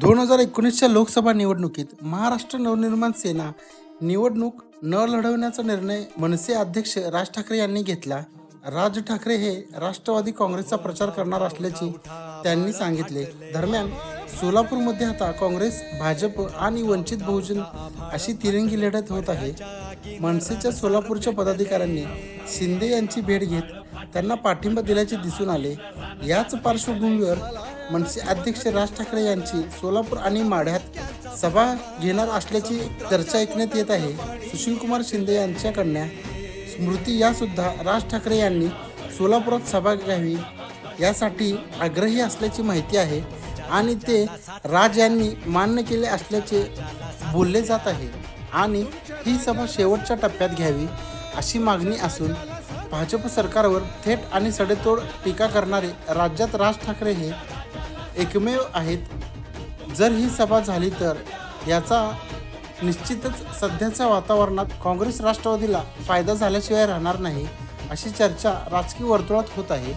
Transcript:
दोन हजार एकोणीसच्या लोकसभा निवडणुकीत महाराष्ट्र नवनिर्माण सेना निवडणूक न लढवण्याचा निर्णय मनसे अध्यक्ष राज ठाकरे यांनी घेतला. राज ठाकरे हे राष्ट्रवादी काँग्रेसचा प्रचार करणार असल्याचे त्यांनी सांगितले. दरम्यान सोलापूरमध्ये आता काँग्रेस भाजप आणि वंचित बहुजन अशी तिरंगी लढत होत आहे. मनसेच्या सोलापूरच्या पदाधिकाऱ्यांनी शिंदे यांची भेट घेत त्यांना पाठिंबा दिल्याचे दिसून आले. याच पार्श्वभूमीवर मनसे अध्यक्ष राज ठाकरे यांची सोलापूर आणि माढ्यात सभा घेणार असल्याची चर्चा ऐकण्यात येत आहे. सुशीलकुमार शिंदे यांच्या कन्या स्मृती या सुद्धा राज ठाकरे यांनी सोलापुरात सभा घ्यावी यासाठी आग्रही असल्याची माहिती आहे आणि ते राज यांनी मान्य केले असल्याचे बोलले जात आहे. आणि ही सभा शेवटच्या टप्प्यात घ्यावी अशी मागणी असून भाजप सरकारवर थेट आणि सडेतोड टीका करणारे राज्यात राज ठाकरे हे एकमेव आहेत. जर ही सभा झाली तर याचा निश्चितच सध्याच्या वातावरणात काँग्रेस राष्ट्रवादीला फायदा झाल्याशिवाय राहणार नाही अशी चर्चा राजकीय वर्तुळात होत आहे.